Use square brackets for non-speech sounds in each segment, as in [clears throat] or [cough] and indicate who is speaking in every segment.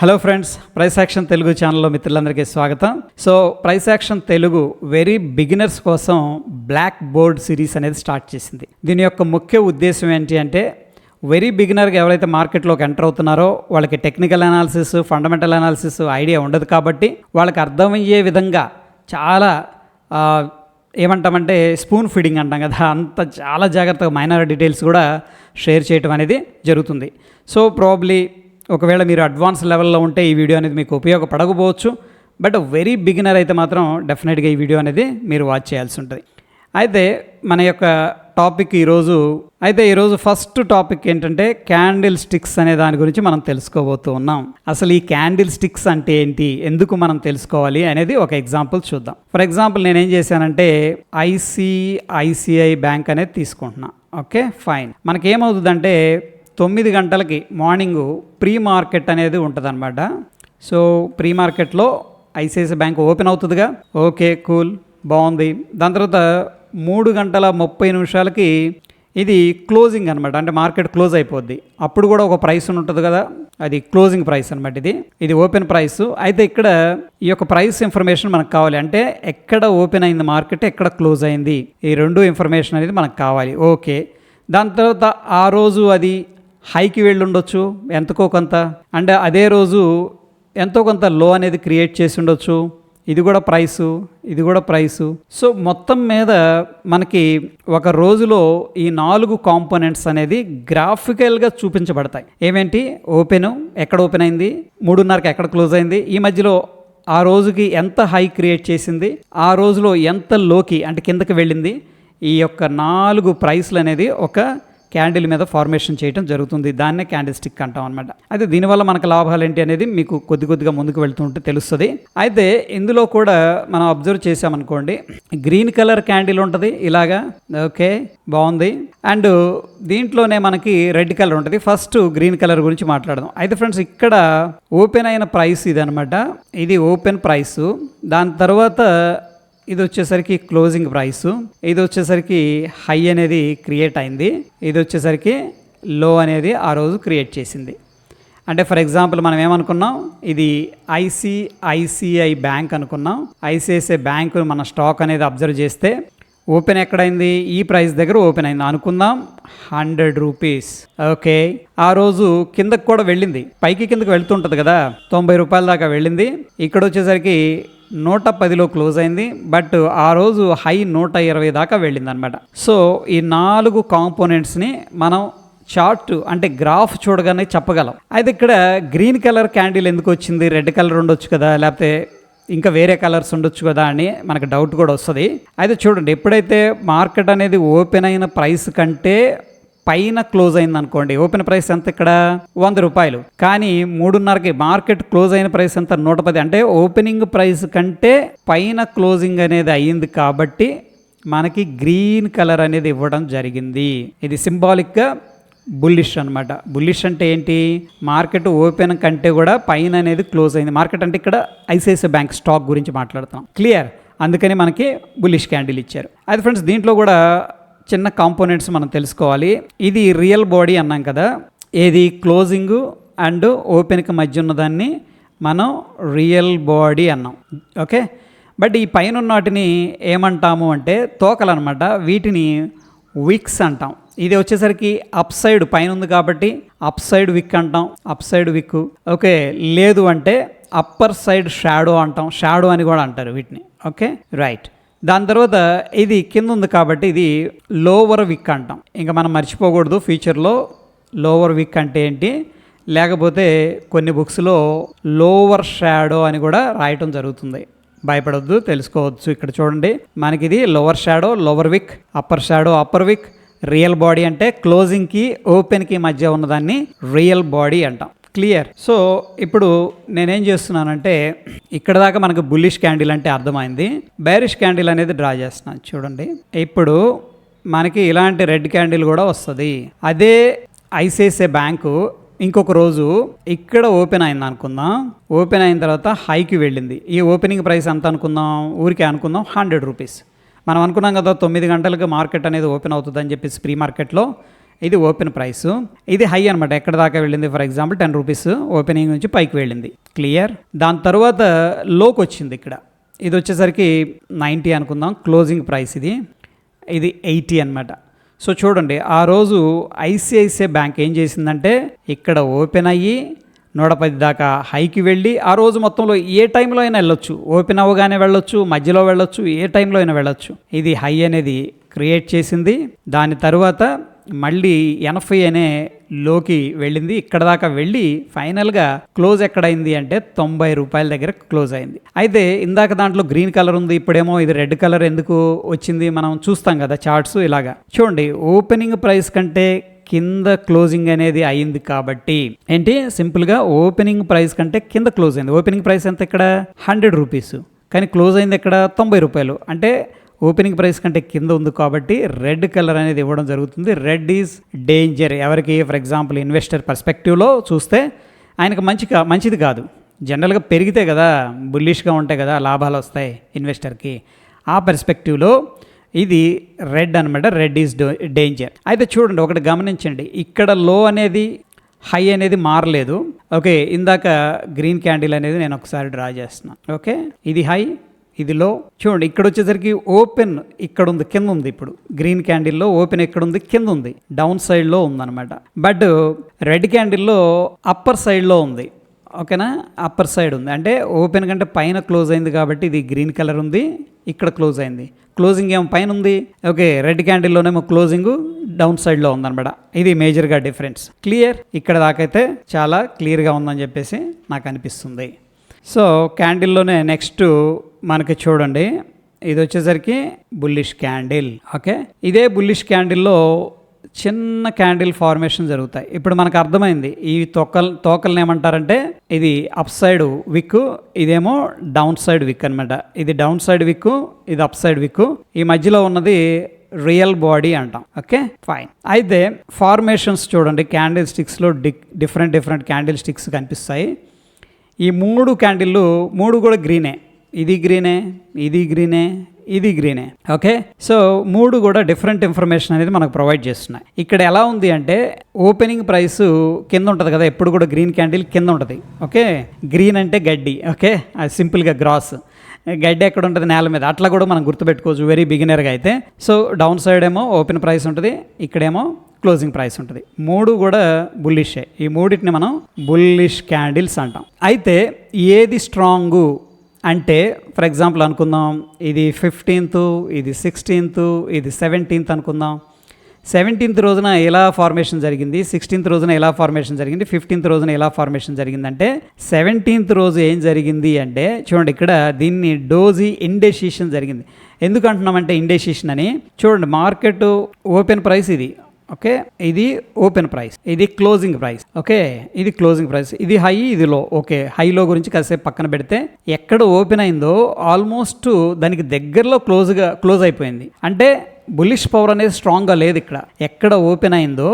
Speaker 1: Hello friends price action Telugu ఛానల్లో మిత్రులందరికీ స్వాగతం. So price action Telugu very beginners కోసం బ్లాక్ బోర్డ్ సిరీస్ అనేది స్టార్ట్ చేసింది. దీని యొక్క ముఖ్య ఉద్దేశం ఏంటి అంటే వెరీ బిగినర్గా ఎవరైతే మార్కెట్లోకి ఎంటర్ అవుతున్నారో వాళ్ళకి technical analysis fundamental analysis idea ఉండదు కాబట్టి వాళ్ళకి అర్థమయ్యే విధంగా చాలా ఏమంటామంటే స్పూన్ ఫీడింగ్ అంటాం కదా. అంత చాలా జాగ్రత్తగా మైనర్ డీటెయిల్స్ కూడా షేర్ చేయటం అనేది జరుగుతుంది. సో ప్రాబ్లీ ఒకవేళ మీరు అడ్వాన్స్ లెవెల్లో ఉంటే ఈ వీడియో అనేది మీకు ఉపయోగపడకపోవచ్చు. బట్ వెరీ బిగినర్ అయితే మాత్రం డెఫినెట్గా ఈ వీడియో అనేది మీరు వాచ్ చేయాల్సి ఉంటుంది. అయితే మన యొక్క టాపిక్ ఈరోజు అయితే ఈరోజు ఫస్ట్ టాపిక్ ఏంటంటే క్యాండిల్ స్టిక్స్ అనే దాని గురించి మనం తెలుసుకోబోతూ ఉన్నాం. అసలు ఈ క్యాండిల్ స్టిక్స్ అంటే ఏంటి? ఎందుకు మనం తెలుసుకోవాలి అనేది ఒక ఎగ్జాంపుల్ చూద్దాం. ఫర్ ఎగ్జాంపుల్ నేనేం చేశానంటే ఐసిఐసిఐ బ్యాంక్ అనేది తీసుకుంటున్నా. ఓకే ఫైన్ మనకేమవుతుందంటే తొమ్మిది గంటలకి మార్నింగ్ ప్రీ మార్కెట్ అనేది ఉంటుందన్నమాట. సో ప్రీ మార్కెట్లో ఐసిఐసిఐ బ్యాంక్ ఓపెన్ అవుతుందిగా. ఓకే కూల్ బాగుంది. దాని తర్వాత మూడు గంటల ముప్పై నిమిషాలకి ఇది క్లోజింగ్ అనమాట అంటే మార్కెట్ క్లోజ్ అయిపోద్ది. అప్పుడు కూడా ఒక ప్రైస్ ఉంటుంది కదా అది క్లోజింగ్ ప్రైస్ అనమాట ఇది. ఇది ఓపెన్ ప్రైస్. అయితే ఇక్కడ ఈ యొక్క ప్రైస్ ఇన్ఫర్మేషన్ మనకు కావాలి. అంటే ఎక్కడ ఓపెన్ అయింది మార్కెట్ ఎక్కడ క్లోజ్ అయింది? ఈ రెండు ఇన్ఫర్మేషన్ అనేది మనకు కావాలి. ఓకే. దాని తర్వాత ఆ రోజు అది హైకి వెళ్ళుండొచ్చు ఎంతకో కొంత. అండ్ అదే రోజు ఎంతో కొంత లో అనేది క్రియేట్ చేసి ఉండొచ్చు ఇది కూడా ప్రైసు ఇది కూడా ప్రైసు. సో మొత్తం మీద మనకి ఒక రోజులో ఈ నాలుగు కాంపోనెంట్స్ అనేది గ్రాఫికల్గా చూపించబడతాయి. ఏమేంటి? ఓపెన్ ఎక్కడ ఓపెన్ అయింది? మూడున్నరకి ఎక్కడ క్లోజ్ అయింది? ఈ మధ్యలో ఆ రోజుకి ఎంత హై క్రియేట్ చేసింది? ఆ రోజులో ఎంత లోకి అంటే కిందకి వెళ్ళింది? ఈ యొక్క నాలుగు ప్రైస్లు అనేది ఒక క్యాండిల్ మీద ఫార్మేషన్ చేయడం జరుగుతుంది. దాన్నే క్యాండిల్ స్టిక్ అంటాం అనమాట అయితే దీనివల్ల మనకు లాభాలు ఏంటి అనేది మీకు కొద్ది కొద్దిగా ముందుకు వెళ్తుంటే తెలుస్తుంది. అయితే ఇందులో కూడా మనం అబ్జర్వ్ చేసామనుకోండి గ్రీన్ కలర్ క్యాండిల్ ఉంటుంది ఇలాగా ఓకే బాగుంది. అండ్ దీంట్లోనే మనకి రెడ్ కలర్ ఉంటుంది. ఫస్ట్ గ్రీన్ కలర్ గురించి మాట్లాడదాం. అయితే ఫ్రెండ్స్ ఇక్కడ ఓపెన్ అయిన ప్రైస్ ఇది అనమాట ఇది ఓపెన్ ప్రైస్. దాని తర్వాత ఇది వచ్చేసరికి క్లోజింగ్ ప్రైస్ ఇది వచ్చేసరికి హై అనేది క్రియేట్ అయింది. ఇది వచ్చేసరికి లో అనేది ఆ రోజు క్రియేట్ చేసింది. అంటే ఫర్ ఎగ్జాంపుల్ మనం ఏమనుకున్నాం? ఇది ఐసిఐసిఐ బ్యాంక్ అనుకున్నాం. ఐసిఐసిఐ బ్యాంక్ మన స్టాక్ అనేది అబ్జర్వ్ చేస్తే ఓపెన్ ఎక్కడైంది? ఈ ప్రైస్ దగ్గర ఓపెన్ అయింది. అనుకుందాం. హండ్రెడ్ రూపీస్ ఓకే ఆ రోజు కిందకు కూడా వెళ్ళింది. పైకి కిందకు వెళ్తుంటుంది కదా? తొంభై రూపాయల దాకా వెళ్ళింది. ఇక్కడ వచ్చేసరికి నూట పదిలో క్లోజ్ అయింది బట్ ఆ రోజు హై నూట ఇరవై దాకా వెళ్ళింది అనమాట సో ఈ నాలుగు కాంపోనెంట్స్ని మనం చార్ట్ అంటే గ్రాఫ్ చూడగానే చెప్పగలం. అయితే ఇక్కడ గ్రీన్ కలర్ క్యాండిల్ ఎందుకు వచ్చింది రెడ్ కలర్ ఉండొచ్చు కదా లేకపోతే ఇంకా వేరే కలర్స్ ఉండొచ్చు కదా అని మనకు డౌట్ కూడా వస్తుంది. అయితే చూడండి ఎప్పుడైతే మార్కెట్ అనేది ఓపెన్ అయిన ప్రైస్ కంటే పైన క్లోజ్ అయింది అనుకోండి ఓపెన్ ప్రైస్ ఎంత ఇక్కడ? వంద రూపాయలు. కానీ మూడున్నరకి మార్కెట్ క్లోజ్ అయిన ప్రైస్ ఎంత? నూట పది. అంటే ఓపెనింగ్ ప్రైస్ కంటే పైన క్లోజింగ్ అనేది అయ్యింది కాబట్టి మనకి గ్రీన్ కలర్ అనేది ఇవ్వడం జరిగింది. ఇది సింబాలిక్గా బుల్లిష్ అనమాట బుల్లిష్ అంటే ఏంటి? మార్కెట్ ఓపెన్ కంటే కూడా పైన అనేది క్లోజ్ అయింది. మార్కెట్ అంటే ఇక్కడ ఐసిఐసిఐ బ్యాంక్ స్టాక్ గురించి మాట్లాడుతాం. క్లియర్? అందుకని మనకి బుల్లిష్ క్యాండిల్ ఇచ్చారు. అయితే ఫ్రెండ్స్ దీంట్లో కూడా చిన్న కాంపోనెంట్స్ మనం తెలుసుకోవాలి. ఇది రియల్ బాడీ అన్నాం కదా. ఏది క్లోజింగ్ అండ్ ఓపెన్కి మధ్య ఉన్నదాన్ని మనం రియల్ బాడీ అన్నాం. ఓకే? బట్ ఈ పైన వాటిని ఏమంటాము అంటే తోకలు అనమాట వీటిని విక్స్ అంటాం. ఇది వచ్చేసరికి అప్ సైడ్ పైన ఉంది కాబట్టి అప్ సైడ్ విక్ అంటాం. Upside wick okay? లేదు అంటే అప్పర్ సైడ్ షాడో అంటాం. షాడో అని కూడా అంటారు వీటిని. ఓకే? రైట్. దాని తర్వాత ఇది కింద ఉంది కాబట్టి ఇది లోవర్ విక్ అంటాం. ఇంకా మనం మర్చిపోకూడదు ఫ్యూచర్లో లోవర్ విక్ అంటే ఏంటి? లేకపోతే కొన్ని బుక్స్లో లోవర్ షాడో అని కూడా రాయటం జరుగుతుంది. భయపడొద్దు తెలుసుకోవచ్చు. ఇక్కడ చూడండి మనకి ఇది lower shadow lower wick upper shadow upper wick real body అంటే క్లోజింగ్కి ఓపెన్కి మధ్య ఉన్నదాన్ని రియల్ బాడీ అంటాం. క్లియర్. సో ఇప్పుడు నేనేం చేస్తున్నానంటే ఇక్కడ దాకా మనకు బుల్లిష్ క్యాండిల్ అంటే అర్థమైంది. బ్యారిష్ క్యాండిల్ అనేది డ్రా చేస్తున్నాను చూడండి. ఇప్పుడు మనకి ఇలాంటి రెడ్ క్యాండిల్ కూడా వస్తుంది. అదే ఐసిఐసిఐ బ్యాంకు ఇంకొక రోజు ఇక్కడ ఓపెన్ అయింది అనుకుందాం. ఓపెన్ అయిన తర్వాత హైకి వెళ్ళింది. ఈ ఓపెనింగ్ ప్రైస్ ఎంత అనుకుందాం? ఊరికే అనుకుందాం హండ్రెడ్ రూపీస్. మనం అనుకున్నాం కదా తొమ్మిది గంటలకు మార్కెట్ అనేది ఓపెన్ అవుతుందని చెప్పేసి ప్రీ మార్కెట్లో. ఇది ఓపెన్ ప్రైస్. ఇది హై అనమాట ఎక్కడ దాకా వెళ్ళింది? For example ten rupees opening నుంచి పైకి వెళ్ళింది. క్లియర్ దాని తర్వాత లోకి వచ్చింది ఇక్కడ. ఇది వచ్చేసరికి నైంటీ అనుకుందాం. క్లోజింగ్ ప్రైస్ ఇది. ఇది ఎయిటీ అనమాట సో చూడండి ఆ రోజు ఐసిఐసిఐ బ్యాంక్ ఏం చేసిందంటే ఇక్కడ ఓపెన్ అయ్యి నూట పది దాకా హైకి వెళ్ళి ఆ రోజు మొత్తంలో ఏ టైంలో అయినా వెళ్ళొచ్చు. ఓపెన్ అవ్వగానే వెళ్ళొచ్చు మధ్యలో వెళ్ళొచ్చు ఏ టైంలో అయినా వెళ్ళొచ్చు. ఇది హై అనేది క్రియేట్ చేసింది. దాని తర్వాత మళ్ళీ ఎనభై అనే లోకి వెళ్ళింది. ఇక్కడ దాకా వెళ్ళి ఫైనల్గా క్లోజ్ ఎక్కడైంది అంటే తొంభై రూపాయల దగ్గర క్లోజ్ అయింది. అయితే ఇందాక దాంట్లో గ్రీన్ కలర్ ఉంది ఇప్పుడేమో ఇది రెడ్ కలర్ ఎందుకు వచ్చింది మనం చూస్తాం కదా చార్ట్స్ ఇలాగా. చూడండి ఓపెనింగ్ ప్రైస్ కంటే కింద క్లోజింగ్ అనేది అయింది కాబట్టి. ఏంటి? సింపుల్గా ఓపెనింగ్ ప్రైస్ కంటే కింద క్లోజ్ అయింది. ఓపెనింగ్ ప్రైస్ ఎంత ఇక్కడ? Hundred rupees. కానీ క్లోజ్ అయింది ఇక్కడ తొంభై రూపాయలు. అంటే ఓపెనింగ్ ప్రైస్ కంటే కింద ఉంది కాబట్టి రెడ్ కలర్ అనేది ఇవ్వడం జరుగుతుంది. Red is danger. ఎవరికి ఫర్ ఎగ్జాంపుల్ ఇన్వెస్టర్ పర్స్పెక్టివ్లో చూస్తే ఆయనకు మంచి మంచిది కాదు. జనరల్గా పెరిగితే కదా బుల్లిష్గా ఉంటాయి కదా లాభాలు వస్తాయి ఇన్వెస్టర్కి. ఆ పర్స్పెక్టివ్లో ఇది రెడ్ అనమాట రెడ్ ఈజ్ డేంజర్. అయితే చూడండి ఒకటి గమనించండి. ఇక్కడ లో అనేది హై అనేది మారలేదు. ఓకే ఇందాక గ్రీన్ క్యాండిల్ అనేది నేను ఒకసారి డ్రా చేస్తున్నాను ఓకే ఇది హై ఇదిలో చూడండి ఇక్కడ వచ్చేసరికి ఓపెన్ ఇక్కడ ఉంది కింద ఉంది ఇప్పుడు. గ్రీన్ క్యాండిల్లో ఓపెన్ ఎక్కడ ఉంది కింద ఉంది డౌన్ సైడ్లో ఉందన్నమాట. బట్ రెడ్ క్యాండిల్లో అప్పర్ సైడ్లో ఉంది. ఓకేనా? అప్పర్ సైడ్ ఉంది. అంటే ఓపెన్ కంటే పైన క్లోజ్ అయింది కాబట్టి ఇది గ్రీన్ కలర్ ఉంది ఇక్కడ క్లోజ్ అయింది. క్లోజింగ్ ఏమో పైన ఉంది. ఓకే రెడ్ క్యాండిల్లోనేమో క్లోజింగ్ డౌన్ సైడ్లో ఉందన్నమాట. ఇది మేజర్గా డిఫరెన్స్. క్లియర్? ఇక్కడ దాకైతే చాలా క్లియర్గా ఉందని చెప్పేసి నాకు అనిపిస్తుంది. సో క్యాండిల్లోనే నెక్స్ట్ మనకి చూడండి. ఇది వచ్చేసరికి బుల్లిష్ క్యాండిల్. ఓకే? ఇదే బుల్లిష్ క్యాండిల్లో చిన్న క్యాండిల్ ఫార్మేషన్ జరుగుతాయి. ఇప్పుడు మనకు అర్థమైంది ఈ తోకల్ తోకల్ని ఏమంటారంటే ఇది అప్ సైడ్ విక్ ఇదేమో డౌన్ సైడ్ విక్ అనమాట ఇది డౌన్ సైడ్ విక్ ఇది అప్ సైడ్ విక్ ఈ మధ్యలో ఉన్నది రియల్ బాడీ అంటాం. ఓకే? ఫైన్. అయితే ఫార్మేషన్స్ చూడండి క్యాండిల్ స్టిక్స్లో డి డిఫరెంట్ డిఫరెంట్ క్యాండిల్ స్టిక్స్ కనిపిస్తాయి. ఈ మూడు క్యాండిల్లు మూడు కూడా గ్రీనే. ఇది గ్రీనే ఇది గ్రీనే ఇది గ్రీనే. ఓకే? సో మూడు కూడా డిఫరెంట్ ఇన్ఫర్మేషన్ అనేది మనకు ప్రొవైడ్ చేస్తున్నాయి. ఇక్కడ ఎలా ఉంది అంటే ఓపెనింగ్ ప్రైస్ కింద ఉంటుంది కదా ఎప్పుడు కూడా గ్రీన్ క్యాండిల్ కింద ఉంటుంది. ఓకే? గ్రీన్ అంటే గడ్డి. ఓకే? అది సింపుల్గా గ్రాస్. గడ్డి ఎక్కడ ఉంటుంది? నేల మీద. అట్లా కూడా మనం గుర్తుపెట్టుకోవచ్చు వెరీ బిగినర్గా అయితే. సో డౌన్ సైడ్ ఏమో ఓపెన్ ప్రైస్ ఉంటుంది ఇక్కడేమో క్లోజింగ్ ప్రైస్ ఉంటుంది. మూడు కూడా బుల్లిషే. ఈ మూడింటిని మనం బుల్లిష్ క్యాండిల్స్ అంటాం. అయితే ఏది స్ట్రాంగు? అంటే ఫర్ ఎగ్జాంపుల్ అనుకుందాం ఇది ఫిఫ్టీన్త్ ఇది సిక్స్టీన్త్ ఇది సెవెంటీన్త్ అనుకుందాం. సెవెంటీన్త్ రోజున ఎలా ఫార్మేషన్ జరిగింది? సిక్స్టీన్త్ రోజున ఎలా ఫార్మేషన్ జరిగింది? ఫిఫ్టీన్త్ రోజున ఎలా ఫార్మేషన్ జరిగిందంటే సెవెంటీన్త్ రోజు ఏం జరిగింది అంటే చూడండి ఇక్కడ దీన్ని డోజీ ఇండెసిషన్ జరిగింది. ఎందుకు అంటున్నామంటే ఇండెసిషన్ అని? చూడండి మార్కెట్ ఓపెన్ ప్రైస్ ఇది. ఓకే? ఇది ఓపెన్ ప్రైస్. ఇది క్లోజింగ్ ప్రైస్. ఓకే? ఇది క్లోజింగ్ ప్రైస్. ఇది హై ఇది లో. ఓకే? హైలో గురించి కాసేపు పక్కన పెడితే ఎక్కడ ఓపెన్ అయిందో ఆల్మోస్ట్ దానికి దగ్గరలో క్లోజ్గా క్లోజ్ అయిపోయింది. అంటే బులిష్ పవర్ అనేది స్ట్రాంగ్గా లేదు ఇక్కడ. ఎక్కడ ఓపెన్ అయిందో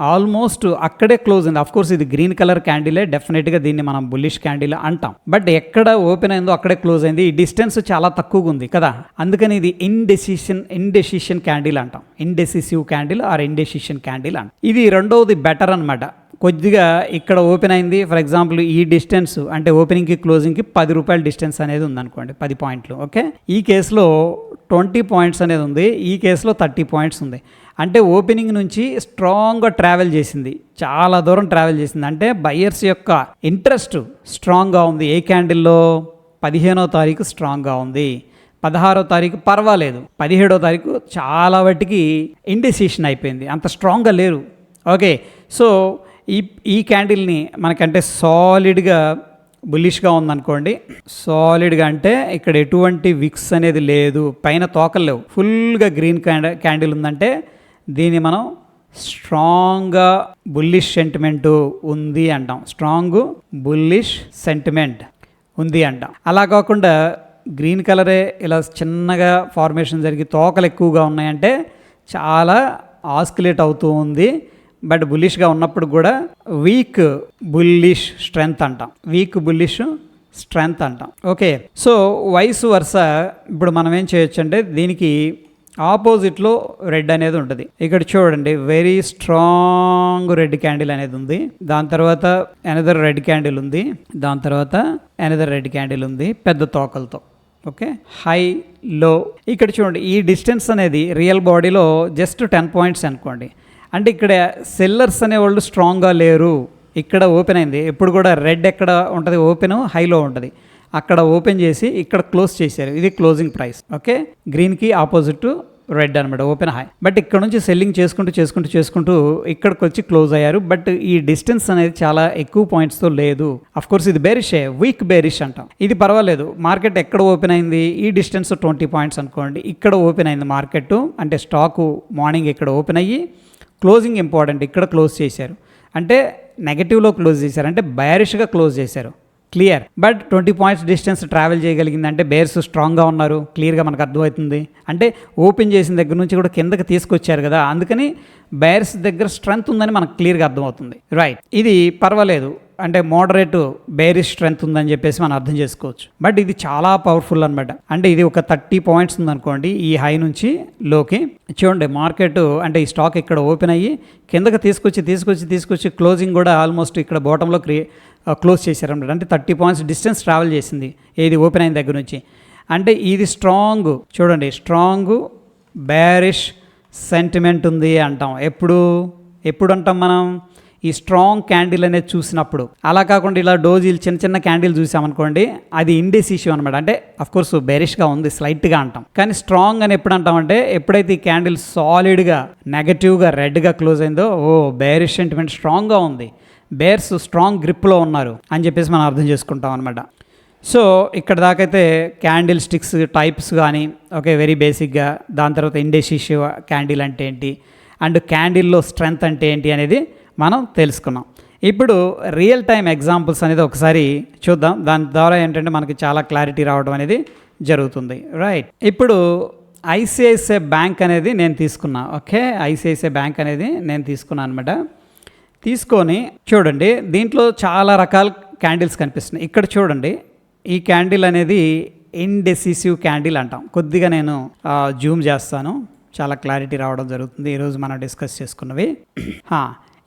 Speaker 1: ఆల్మోస్ట్ అక్కడే క్లోజ్ అయింది అఫ్ కోర్స్ ఇది గ్రీన్ కలర్ క్యాండిలే డెఫినెట్గా దీన్ని మనం బుల్లిష్ క్యాండిల్ అంటాం. బట్ ఎక్కడ ఓపెన్ అయిందో అక్కడే క్లోజ్ అయింది. ఈ డిస్టెన్స్ చాలా తక్కువగా ఉంది కదా. అందుకని ఇది ఇండెసిషన్ ఇన్డెసిషన్ క్యాండిల్ అంటాం. Indecisive candle or indecision candle అంటాం. ఇది రెండవది బెటర్ అన్నమాట. కొద్దిగా ఇక్కడ ఓపెన్ అయింది. ఫర్ ఎగ్జాంపుల్ ఈ డిస్టెన్స్ అంటే ఓపెనింగ్కి క్లోజింగ్కి పది రూపాయల డిస్టెన్స్ అనేది ఉందనుకోండి పది పాయింట్లు ఓకే? ఈ కేసులో ట్వంటీ పాయింట్స్ అనేది ఉంది. ఈ కేసులో థర్టీ పాయింట్స్ ఉంది. అంటే ఓపెనింగ్ నుంచి స్ట్రాంగ్గా ట్రావెల్ చేసింది. చాలా దూరం ట్రావెల్ చేసింది. అంటే బయ్యర్స్ యొక్క ఇంట్రెస్ట్ స్ట్రాంగ్గా ఉంది. ఏ క్యాండిల్లో? పదిహేనో తారీఖు స్ట్రాంగ్గా ఉంది. పదహారో తారీఖు పర్వాలేదు. పదిహేడో తారీఖు చాలా వాటికి ఇండెసిషన్ అయిపోయింది. అంత స్ట్రాంగ్గా లేరు. ఓకే. సో ఈ ఈ క్యాండిల్ని మనకంటే సాలిడ్గా బుల్లిష్గా ఉందనుకోండి. సాలిడ్గా అంటే ఇక్కడ ఎటువంటి విక్స్ అనేది లేదు. పైన తోకలు లేవు. ఫుల్గా గ్రీన్ క్యాండ క్యాండిల్ ఉందంటే దీన్ని మనం స్ట్రాంగ్గా బుల్లిష్ సెంటిమెంటు ఉంది అంటాం. స్ట్రాంగ్ బుల్లిష్ సెంటిమెంట్ ఉంది అంటాం. అలా కాకుండా గ్రీన్ కలరే ఇలా చిన్నగా ఫార్మేషన్ జరిగి తోకలు ఎక్కువగా ఉన్నాయంటే చాలా ఆస్కులేట్ అవుతూ ఉంది. బట్ బుల్లిష్గా ఉన్నప్పుడు కూడా వీక్ బుల్లిష్ స్ట్రెంగ్త్ అంటాం. వీక్ బుల్లిష్ స్ట్రెంగ్త్ అంటాం. ఓకే. సో వయసు వరుస? ఇప్పుడు మనం ఏం చేయొచ్చు అంటే దీనికి ఆపోజిట్లో రెడ్ అనేది ఉంటుంది. ఇక్కడ చూడండి వెరీ స్ట్రాంగ్ రెడ్ క్యాండిల్ అనేది ఉంది. దాని తర్వాత ఎనదర్ రెడ్ క్యాండిల్ ఉంది. దాని తర్వాత ఎనదర్ రెడ్ క్యాండిల్ ఉంది పెద్ద తోకలతో. ఓకే? హై లో ఇక్కడ చూడండి ఈ డిస్టెన్స్ అనేది రియల్ బాడీలో జస్ట్ టెన్ పాయింట్స్ అనుకోండి. అంటే ఇక్కడ సెల్లర్స్ అనేవాళ్ళు స్ట్రాంగ్గా లేరు. ఇక్కడ ఓపెన్ అయింది. ఎప్పుడు కూడా రెడ్ ఎక్కడ ఉంటుంది? ఓపెన్ హైలో ఉంటుంది. అక్కడ ఓపెన్ చేసి ఇక్కడ క్లోజ్ చేశారు. ఇది క్లోజింగ్ ప్రైస్. ఓకే? గ్రీన్కి ఆపోజిట్ రెడ్ అనమాట ఓపెన్ హై. బట్ ఇక్కడ నుంచి సెల్లింగ్ చేసుకుంటూ చేసుకుంటూ చేసుకుంటూ ఇక్కడికి వచ్చి క్లోజ్ అయ్యారు. బట్ ఈ డిస్టెన్స్ అనేది చాలా ఎక్కువ పాయింట్స్తో లేదు. అఫ్ కోర్స్ ఇది బేరిషే వీక్ బేరిష్ అంటాం. ఇది పర్వాలేదు. మార్కెట్ ఎక్కడ ఓపెన్ అయింది? ఈ డిస్టెన్స్ ట్వంటీ పాయింట్స్ అనుకోండి. ఇక్కడ ఓపెన్ అయింది మార్కెట్. అంటే స్టాకు మార్నింగ్ ఇక్కడ ఓపెన్ అయ్యి క్లోజింగ్ ఇంపార్టెంట్ ఇక్కడ క్లోజ్ చేశారు. అంటే నెగటివ్లో క్లోజ్ చేశారు. అంటే బయారిష్గా క్లోజ్ చేశారు. Clear. But twenty points distance travel చేయగలిగింది అంటే బేర్స్ స్ట్రాంగ్గా ఉన్నారు క్లియర్గా మనకు అర్థమవుతుంది. అంటే ఓపెన్ చేసిన దగ్గర నుంచి కూడా కిందకి తీసుకొచ్చారు కదా అందుకని బేర్స్ దగ్గర స్ట్రెంగ్త్ ఉందని మనకు క్లియర్గా అర్థమవుతుంది. రైట్. ఇది పర్వాలేదు. అంటే మోడరేట్ బేరిష్ స్ట్రెంగ్త్ ఉందని చెప్పేసి మనం అర్థం చేసుకోవచ్చు. బట్ ఇది చాలా పవర్ఫుల్ అనమాట అంటే ఇది ఒక థర్టీ పాయింట్స్ ఉందనుకోండి ఈ హై నుంచి లోకి. చూడండి మార్కెట్ అంటే ఈ స్టాక్ ఇక్కడ ఓపెన్ అయ్యి కిందకి తీసుకొచ్చి తీసుకొచ్చి తీసుకొచ్చి క్లోజింగ్ కూడా ఆల్మోస్ట్ ఇక్కడ బాటంలో క్రియ క్లోజ్ చేశారన్నమాట అంటే థర్టీ పాయింట్స్ డిస్టెన్స్ ట్రావెల్ చేసింది. ఏది ఓపెన్ అయిన దగ్గర నుంచి. అంటే ఇది స్ట్రాంగ్ చూడండి స్ట్రాంగ్ బ్యారిష్ సెంటిమెంట్ ఉంది అంటాం. ఎప్పుడు? ఎప్పుడు అంటాం మనం? ఈ స్ట్రాంగ్ క్యాండిల్ అనేది చూసినప్పుడు. అలా కాకుండా ఇలా డోజీలు చిన్న చిన్న క్యాండిల్ చూసామనుకోండి అది ఇండెస్ ఇష్యూ అనమాట అంటే అఫ్ కోర్స్ బెరిష్గా ఉంది స్లైట్గా అంటాం. కానీ స్ట్రాంగ్ అని ఎప్పుడు అంటామంటే ఎప్పుడైతే ఈ క్యాండిల్ సాలిడ్గా నెగటివ్గా రెడ్గా క్లోజ్ అయిందో ఓ బెరిష్ సెంటిమెంట్ స్ట్రాంగ్గా ఉంది. బేర్స్ స్ట్రాంగ్ గ్రిప్లో ఉన్నారు అని చెప్పేసి మనం అర్థం చేసుకుంటాం అనమాట సో ఇక్కడ దాకైతే క్యాండిల్ స్టిక్స్ టైప్స్ కానీ ఓకే వెరీ బేసిక్గా దాని తర్వాత ఇండెసిషివ్ క్యాండిల్ అంటే ఏంటి అండ్ క్యాండిల్లో స్ట్రెంగ్త్ అంటే ఏంటి అనేది మనం తెలుసుకున్నాం. ఇప్పుడు రియల్ టైం ఎగ్జాంపుల్స్ అనేది ఒకసారి చూద్దాం. దాని ద్వారా ఏంటంటే మనకి చాలా క్లారిటీ రావడం అనేది జరుగుతుంది. రైట్. ఇప్పుడు ఐసిఐసిఐ బ్యాంక్ అనేది నేను తీసుకున్నా. ఓకే ఐసిఐసిఐ బ్యాంక్ అనేది నేను తీసుకున్నాను అనమాట తీసుకొని చూడండి దీంట్లో చాలా రకాల క్యాండిల్స్ కనిపిస్తున్నాయి. ఇక్కడ చూడండి ఈ క్యాండిల్ అనేది ఇండెసిసివ్ క్యాండిల్ అంటాం. కొద్దిగా నేను జూమ్ చేస్తాను. చాలా క్లారిటీ రావడం జరుగుతుంది. ఈరోజు మనం డిస్కస్ చేసుకున్నవి. [clears throat]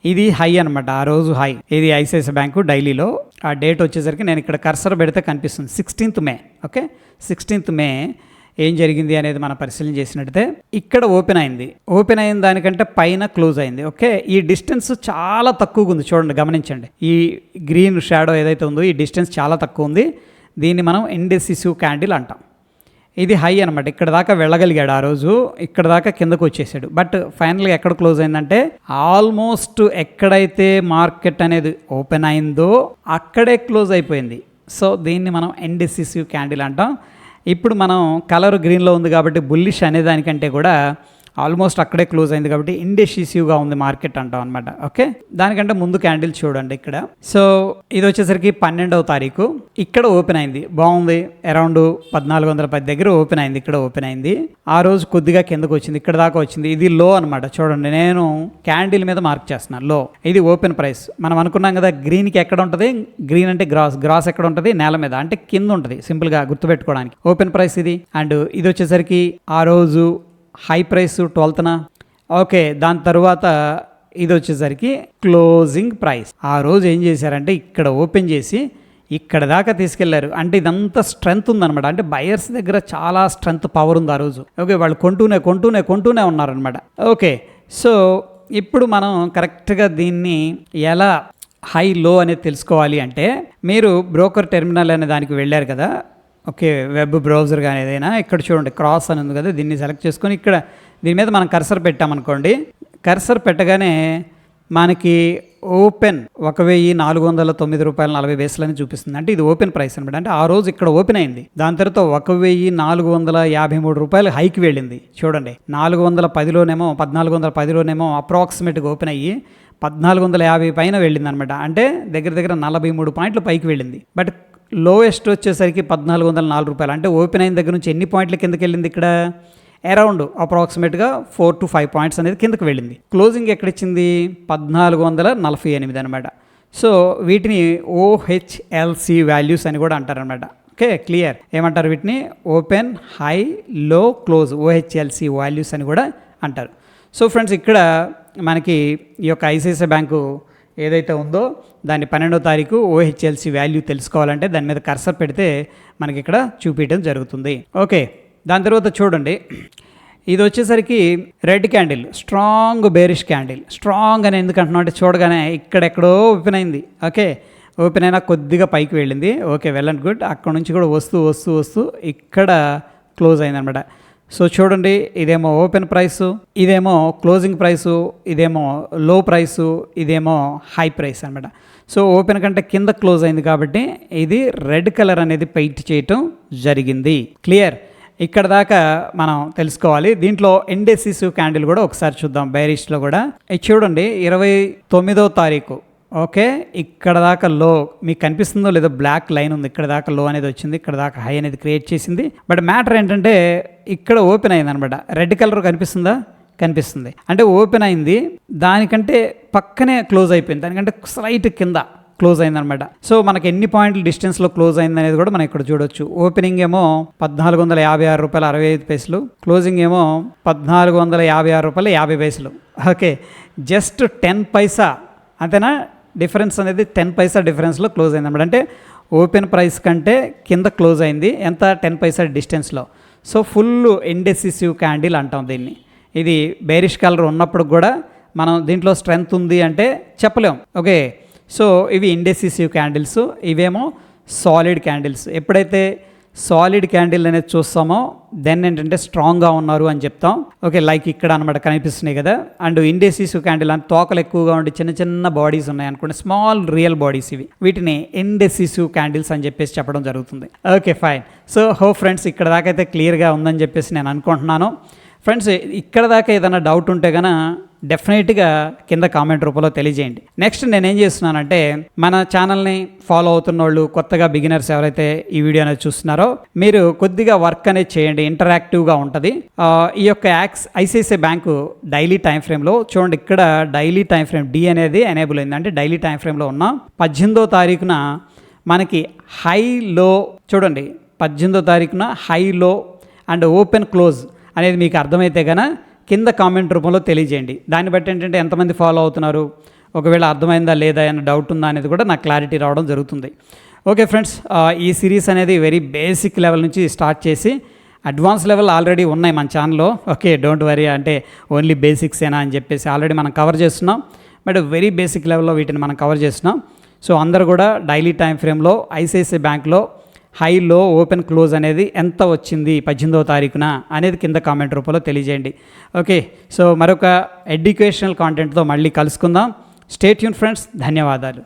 Speaker 1: ఇది హై అనమాట ఆ రోజు హై. ఇది ఐసిఐసిఐ బ్యాంకు డైలీలో. ఆ డేట్ వచ్చేసరికి నేను ఇక్కడ కర్సర్ పెడితే కనిపిస్తుంది sixteenth May okay? Sixteenth May ఏం జరిగింది అనేది మనం పరిశీలన చేసినట్టయితే ఇక్కడ ఓపెన్ అయింది. ఓపెన్ అయిన దానికంటే పైన క్లోజ్ అయింది. ఓకే? ఈ డిస్టెన్స్ చాలా తక్కువగా ఉంది. చూడండి గమనించండి. ఈ గ్రీన్ షాడో ఏదైతే ఉందో ఈ డిస్టెన్స్ చాలా తక్కువ ఉంది. దీన్ని మనం ఎండెసిసివ్ క్యాండిల్ అంటాం. ఇది హై అనమాట ఇక్కడ దాకా వెళ్ళగలిగాడు ఆ రోజు. ఇక్కడ దాకా కిందకు వచ్చేసాడు. బట్ ఫైనల్గా ఎక్కడ క్లోజ్ అయిందంటే ఆల్మోస్ట్ ఎక్కడైతే మార్కెట్ అనేది ఓపెన్ అయిందో అక్కడే క్లోజ్ అయిపోయింది. సో దీన్ని మనం ఎండెసిసివ్ క్యాండిల్ అంటాం. ఇప్పుడు మనం కలర్ గ్రీన్లో ఉంది కాబట్టి బుల్లిష్ అనే దానికంటే కూడా ఆల్మోస్ట్ అక్కడే క్లోజ్ అయింది కాబట్టి ఇండెసిసివ్గా ఉంది మార్కెట్ అంటాం అనమాట ఓకే? దానికంటే ముందు క్యాండిల్ చూడండి ఇక్కడ. సో ఇది వచ్చేసరికి పన్నెండవ తారీఖు. ఇక్కడ ఓపెన్ అయింది. బాగుంది. అరౌండ్ పద్నాలుగు వందల పది దగ్గర ఓపెన్ అయింది. ఇక్కడ ఓపెన్ అయింది. ఆ రోజు కొద్దిగా కిందకు వచ్చింది. ఇక్కడ దాకా వచ్చింది. ఇది లో అనమాట చూడండి నేను క్యాండిల్ మీద మార్క్ చేస్తున్నాను లో. ఇది ఓపెన్ ప్రైస్. మనం అనుకున్నాం కదా గ్రీన్కి ఎక్కడ ఉంటుంది? గ్రీన్ అంటే గ్రాస్. గ్రాస్ ఎక్కడ ఉంటుంది? నేల మీద. అంటే కింద ఉంటుంది. సింపుల్గా గుర్తుపెట్టుకోవడానికి. ఓపెన్ ప్రైస్ ఇది. అండ్ ఇది వచ్చేసరికి ఆ రోజు హై ప్రైస్ ట్వెల్త్న? ఓకే దాని తర్వాత ఇది వచ్చేసరికి క్లోజింగ్ ప్రైస్. ఆ రోజు ఏం చేశారంటే ఇక్కడ ఓపెన్ చేసి ఇక్కడ దాకా తీసుకెళ్ళారు. అంటే ఇదంతా స్ట్రెంగ్త్ ఉందనమాట అంటే బయర్స్ దగ్గర చాలా స్ట్రెంగ్త్ పవర్ ఉంది ఆ రోజు. ఓకే వాళ్ళు కొంటూనే కొంటూనే కొంటూనే ఉన్నారనమాట ఓకే సో ఇప్పుడు మనం కరెక్ట్గా దీన్ని ఎలా హై లో అనేది తెలుసుకోవాలి అంటే మీరు బ్రోకర్ టెర్మినల్ అనే దానికి వెళ్ళారు కదా ఓకే వెబ్ బ్రౌజర్ కానీ ఏదైనా ఇక్కడ చూడండి క్రాస్ అని ఉంది కదా దీన్ని సెలెక్ట్ చేసుకొని ఇక్కడ దీని మీద మనం కర్సర్ పెట్టామనుకోండి కర్సర్ పెట్టగానే మనకి ఓపెన్ ఒక వెయ్యి నాలుగు వందల తొమ్మిది రూపాయల నలభై వేసులని చూపిస్తుంది. అంటే ఇది ఓపెన్ ప్రైస్ అనమాట అంటే ఆ రోజు ఇక్కడ ఓపెన్ అయింది. దాని తర్వాత ఒక వెయ్యి నాలుగు వందల యాభై మూడు రూపాయలు హైకి వెళ్ళింది. చూడండి నాలుగు వందల పదిలోనేమో పద్నాలుగు వందల పదిలోనేమో అప్రాక్సిమేట్గా ఓపెన్ అయ్యి పద్నాలుగు వందల యాభై పైన వెళ్ళింది అనమాట అంటే దగ్గర దగ్గర నలభై మూడు పాయింట్లు పైకి వెళ్ళింది. బట్ లోయెస్ట్ వచ్చేసరికి పద్నాలుగు వందల నాలుగు రూపాయలు. అంటే ఓపెన్ అయిన దగ్గర నుంచి ఎన్ని పాయింట్ల కిందకి వెళ్ళింది ఇక్కడ? అరౌండ్ అప్రాక్సిమేట్గా ఫోర్ టు ఫైవ్ పాయింట్స్ అనేది కిందకి వెళ్ళింది. క్లోజింగ్ ఎక్కడిచ్చింది? పద్నాలుగు వందల నలభై ఎనిమిది అనమాట సో వీటిని ఓహెచ్ఎల్సి వాల్యూస్ అని కూడా అంటారనమాట ఓకే క్లియర్. ఏమంటారు వీటిని? Open high low close OHLC values అని కూడా అంటారు. సో ఫ్రెండ్స్ ఇక్కడ మనకి ఈ యొక్క ఐసిఐసిఐ బ్యాంకు ఏదైతే ఉందో దాన్ని పన్నెండో తారీఖు ఓహెచ్ఎల్సి వాల్యూ తెలుసుకోవాలంటే దాని మీద కర్సర్ పెడితే మనకి ఇక్కడ చూపించడం జరుగుతుంది. ఓకే దాని తర్వాత చూడండి. ఇది వచ్చేసరికి red candle strong bearish candle. Strong అని ఎందుకు అంటున్నాం అంటే చూడగానే ఇక్కడెక్కడో ఓపెన్ అయింది. ఓకే ఓపెన్ అయినా కొద్దిగా పైకి వెళ్ళింది. Okay well and good. అక్కడ నుంచి కూడా వస్తూ వస్తూ వస్తూ ఇక్కడ క్లోజ్ అయిందనమాట. సో చూడండి ఇదేమో ఓపెన్ ప్రైసు ఇదేమో క్లోజింగ్ ప్రైసు ఇదేమో లో ప్రైసు ఇదేమో హై ప్రైస్ అనమాట సో ఓపెన్ కంటే కింద క్లోజ్ అయింది కాబట్టి ఇది రెడ్ కలర్ అనేది పెయింట్ చేయటం జరిగింది. క్లియర్? ఇక్కడ దాకా మనం తెలుసుకోవాలి. దీంట్లో ఎండెసిసివ్ క్యాండిల్ కూడా ఒకసారి చూద్దాం బైరిష్లో కూడా. ఇది చూడండి ఇరవై తొమ్మిదో తారీఖు. ఓకే ఇక్కడ దాకా లో. మీకు కనిపిస్తుందో లేదో బ్లాక్ లైన్ ఉంది. ఇక్కడ దాకా లో అనేది వచ్చింది ఇక్కడ దాకా హై అనేది క్రియేట్ చేసింది. బట్ మ్యాటర్ ఏంటంటే ఇక్కడ ఓపెన్ అయింది అనమాట రెడ్ కలర్ కనిపిస్తుందా? కనిపిస్తుంది. అంటే ఓపెన్ అయింది. దానికంటే పక్కనే క్లోజ్ అయిపోయింది. దానికంటే స్లైట్ కింద క్లోజ్ అయిందనమాట. సో మనకి ఎన్ని పాయింట్లు డిస్టెన్స్లో క్లోజ్ అయింది అనేది కూడా మనం ఇక్కడ చూడొచ్చు. ఓపెనింగ్ ఏమో పద్నాలుగు వందల యాభై ఆరు రూపాయలు అరవై ఐదు పైసలు. క్లోజింగ్ ఏమో పద్నాలుగు వందల యాభై ఆరు రూపాయలు యాభై పైసలు. Okay just ten paisa? అంతేనా? డిఫరెన్స్ అనేది టెన్ పైసా డిఫరెన్స్లో క్లోజ్ అయింది అనమాట అంటే ఓపెన్ ప్రైస్ కంటే కింద క్లోజ్ అయింది. ఎంత? టెన్ పైసా డిస్టెన్స్లో. సో ఫుల్ ఇండెసిసివ్ క్యాండిల్ అంటాం దీన్ని. ఇది బేరిష్ కలర్ ఉన్నప్పుడు కూడా మనం దీంట్లో స్ట్రెంగ్త్ ఉంది అంటే చెప్పలేం. ఓకే? సో ఇవి ఇండెసిసివ్ క్యాండిల్స్. ఇవేమో సాలిడ్ క్యాండిల్స్. ఎప్పుడైతే సాలిడ్ క్యాండిల్ అనేది చూస్తామో. దెన్ ఏంటంటే స్ట్రాంగ్గా ఉన్నారు అని చెప్తాం. ఓకే లైక్ ఇక్కడ అనమాట కనిపిస్తున్నాయి కదా. అండ్ ఇండెసిసివ్ క్యాండిల్ అని తోకలు ఎక్కువగా ఉండి చిన్న చిన్న బాడీస్ ఉన్నాయి అనుకోండి. స్మాల్ రియల్ బాడీస్ ఇవి. వీటిని ఇండెసిసివ్ క్యాండిల్స్ అని చెప్పేసి చెప్పడం జరుగుతుంది. ఓకే ఫైన్ సో హో ఫ్రెండ్స్ ఇక్కడ దాకా అయితే క్లియర్గా ఉందని చెప్పేసి నేను అనుకుంటున్నాను. ఫ్రెండ్స్ ఇక్కడ దాకా ఏదైనా డౌట్ ఉంటే కనుక డెఫినెట్గా కింద కామెంట్ రూపంలో తెలియజేయండి. నెక్స్ట్ నేను ఏం చేస్తున్నానంటే మన ఛానల్ని ఫాలో అవుతున్న వాళ్ళు కొత్తగా బిగినర్స్ ఎవరైతే ఈ వీడియో అనేది చూస్తున్నారో మీరు కొద్దిగా వర్క్ అనేది చేయండి ఇంటరాక్టివ్గా ఉంటుంది. ఈ యొక్క యాక్స్ ఐసిఐసిఐ బ్యాంకు డైలీ టైం ఫ్రేమ్లో చూడండి ఇక్కడ డైలీ టైం ఫ్రేమ్ డి అనేది ఎనేబుల్ అయింది. అంటే డైలీ టైం ఫ్రేమ్లో ఉన్న పద్దెనిమిదో తారీఖున మనకి హై లో చూడండి పద్దెనిమిదో తారీఖున హై లో అండ్ ఓపెన్ క్లోజ్ అనేది మీకు అర్థమైతే కనుక కింద కామెంట్ రూపంలో తెలియజేయండి. దాన్ని బట్టి ఏంటంటే ఎంతమంది ఫాలో అవుతున్నారు? ఒకవేళ అర్థమైందా లేదా అనే డౌట్ ఉందా అనేది కూడా నాకు క్లారిటీ రావడం జరుగుతుంది. ఓకే ఫ్రెండ్స్ ఈ సిరీస్ అనేది వెరీ బేసిక్ లెవెల్ నుంచి స్టార్ట్ చేసి అడ్వాన్స్ లెవెల్ ఆల్రెడీ ఉన్నాయి మన ఛానల్లో ఓకే డోంట్ వరీ అంటే ఓన్లీ బేసిక్సేనా అని చెప్పేసి ఆల్రెడీ మనం కవర్ చేస్తున్నాం. బట్ వెరీ బేసిక్ లెవెల్లో వీటిని మనం కవర్ చేస్తున్నాం. సో అందరూ కూడా డైలీ టైం ఫ్రేమ్లో ఐసిఐసిఐ బ్యాంక్లో హై లో ఓపెన్ క్లోజ్ అనేది ఎంత వచ్చింది పద్దెనిమిదవ తారీఖున అనేది కింద కామెంట్ రూపంలో తెలియజేయండి. ఓకే సో మరొక ఎడ్యుకేషనల్ కాంటెంట్తో మళ్ళీ కలుసుకుందాం. స్టేట్ యూన్ ఫ్రెండ్స్ ధన్యవాదాలు.